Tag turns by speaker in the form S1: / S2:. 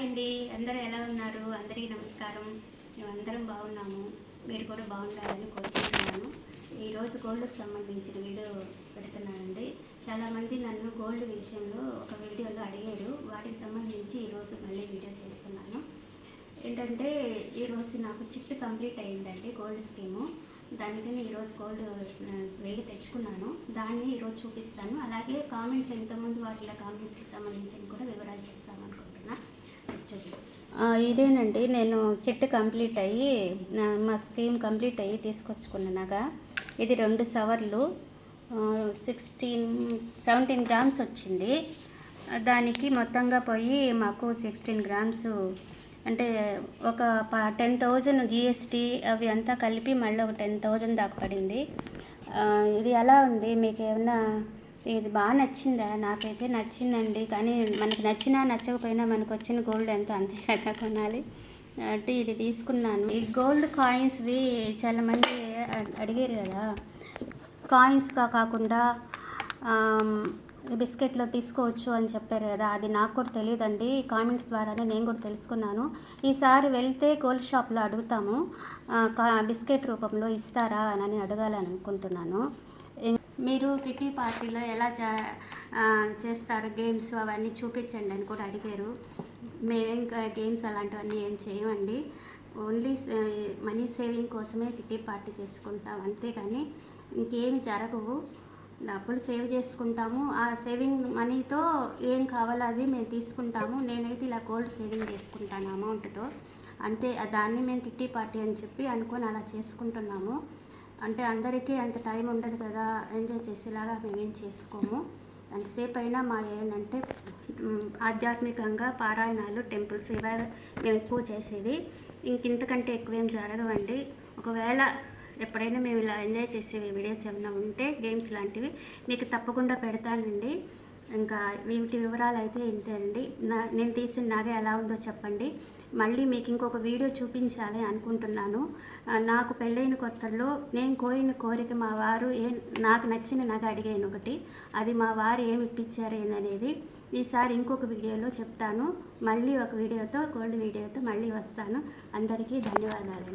S1: Hi అండి అందరూ ఎలా ఉన్నారు? అందరికీ నమస్కారం. మేమందరం బాగున్నాము. మీరు కూడా బాగుండాలని కోరుకుంటున్నాను. ఈరోజు గోల్డ్కి సంబంధించిన వీడియో పెడుతున్నానండి. చాలామంది నన్ను గోల్డ్ విషయంలో ఒక వీడియోలో అడిగారు. వాటికి సంబంధించి ఈరోజు మళ్ళీ వీడియో చేస్తున్నాను. ఏంటంటే ఈరోజు నాకు చిట్ కంప్లీట్ అయ్యిందండి గోల్డ్ స్కీము. దానికని ఈరోజు గోల్డ్ వెళ్ళి తెచ్చుకున్నాను. దాన్ని ఈరోజు చూపిస్తాను. అలాగే కామెంట్లు ఎంతమంది వాటిలో కామెంట్స్కి సంబంధించిన కూడా వివరాలు చెప్తాను. ఇదేనండి నేను చెట్టు కంప్లీట్ అయ్యి మా స్కీమ్ కంప్లీట్ అయ్యి తీసుకొచ్చుకున్నాగా ఇది రెండు సవర్లు సిక్స్టీన్ సెవెంటీన్ గ్రామ్స్ వచ్చింది. దానికి మొత్తంగా పోయి మాకు సిక్స్టీన్ గ్రామ్స్ అంటే ఒక టెన్ థౌజండ్ జిఎస్టీ అవి అంతా కలిపి మళ్ళీ ఒక టెన్ థౌజండ్ దాకా పడింది. ఇది ఎలా ఉంది? మీకు ఏమన్నా ఇది బాగా నచ్చిందా? నాకైతే నచ్చిందండి. కానీ మనకి నచ్చినా నచ్చకపోయినా మనకు వచ్చిన గోల్డ్ ఎంత అంతే కదా కొనాలి. అంటే ఇది తీసుకున్నాను. ఈ గోల్డ్ కాయిన్స్వి చాలామంది అ- అడిగారు కదా. కాయిన్స్గా కాకుండా బిస్కెట్లో తీసుకోవచ్చు అని చెప్పారు కదా. అది నాకు కూడా తెలియదండి. కామెంట్స్ ద్వారానే నేను కూడా తెలుసుకున్నాను. ఈసారి వెళ్తే గోల్డ్ షాప్లో అడుగుతాము. కా- బిస్కెట్ రూపంలో ఇస్తారా అని అడగాలని అనుకుంటున్నాను మీరు కిట్టి పార్టీలో ఎలా చేస్తారు గేమ్స్ అవన్నీ చూపించండి అని కూడా అడిగారు. మేమేం గేమ్స్ అలాంటివన్నీ ఏం చేయమండి. ఓన్లీ మనీ సేవింగ్ కోసమే కిట్టి పార్టీ చేసుకుంటాం అంతేగాని ఇంకేమి జరగవు. డబ్బులు సేవ్ చేసుకుంటాము. ఆ సేవింగ్ మనీతో ఏం కావాలో అది మేము తీసుకుంటాము. నేనైతే ఇలా గోల్డ్ సేవింగ్ చేసుకుంటాను అమౌంట్తో. అంతే దాన్ని మేము కిట్టి పార్టీ అని చెప్పి అనుకొని అలా చేసుకుంటున్నాము. అంటే అందరికీ అంత టైం ఉండదు కదా ఎంజాయ్ చేసేలాగా మేమేం చేసుకోము. ఎంతసేపు అయినా మా ఏంటంటే ఆధ్యాత్మికంగా పారాయణాలు టెంపుల్స్ ఇవే మేము ఎక్కువ చేసేది. ఇంక ఇంతకంటే ఎక్కువేం జరగవండి ఒకవేళ ఎప్పుడైనా మేము ఇలా ఎంజాయ్ చేసే వీడియోస్ ఏమైనా ఉంటే గేమ్స్ లాంటివి మీకు తప్పకుండా పెడతానండి. ఇంకా వీటి వివరాలు అయితే ఇంతే అండి. నా నేను తీసిన నగ ఎలా ఉందో చెప్పండి. మళ్ళీ మీకు ఇంకొక వీడియో చూపించాలి అనుకుంటున్నాను. నాకు పెళ్ళైన కొత్తల్లో నేను కోరిన కోరిక మా వారు ఏ నాకు నచ్చిన నగ అడిగాను ఒకటి. అది మా వారు ఏమి ఇప్పించారు ఏందనేది ఈసారి ఇంకొక వీడియోలో చెప్తాను. మళ్ళీ ఒక వీడియోతో గోల్డ్ వీడియోతో మళ్ళీ వస్తాను. అందరికీ ధన్యవాదాలు.